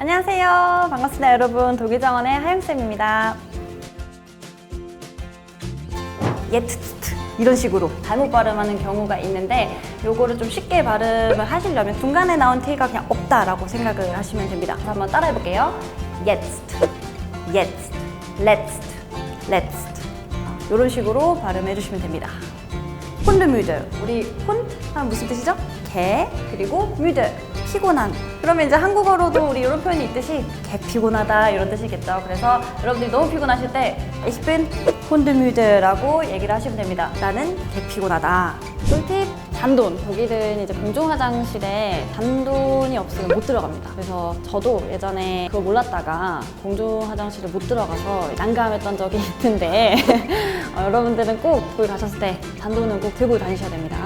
안녕하세요. 반갑습니다, 여러분. 독일정원의 하영쌤입니다. 예트트트 이런 식으로 잘못 발음하는 경우가 있는데 요거를 좀 쉽게 발음을 하시려면 중간에 나온 T가 그냥 없다라고 생각을 하시면 됩니다. 한번 따라해 볼게요. jetzt, jetzt, letzt, letzt 이런 식으로 발음해 주시면 됩니다. 혼드뮤드 우리 혼 하면 무슨 뜻이죠? 개 그리고 müde 피곤한. 그러면 이제 한국어로도 우리 이런 표현이 있듯이 개 피곤하다 이런 뜻이겠죠. 그래서 여러분들이 너무 피곤하실 때 ich bin hundemüde라고 얘기를 하시면 됩니다. 나는 개 피곤하다. 꿀팁? 단돈. 독일은 이제 공중 화장실에 단돈이 없으면 못 들어갑니다. 그래서 저도 예전에 그걸 몰랐다가 공중 화장실에 못 들어가서 난감했던 적이 있는데 어, 여러분들은 꼭 거기 가셨을 때 단돈은 꼭 들고 다니셔야 됩니다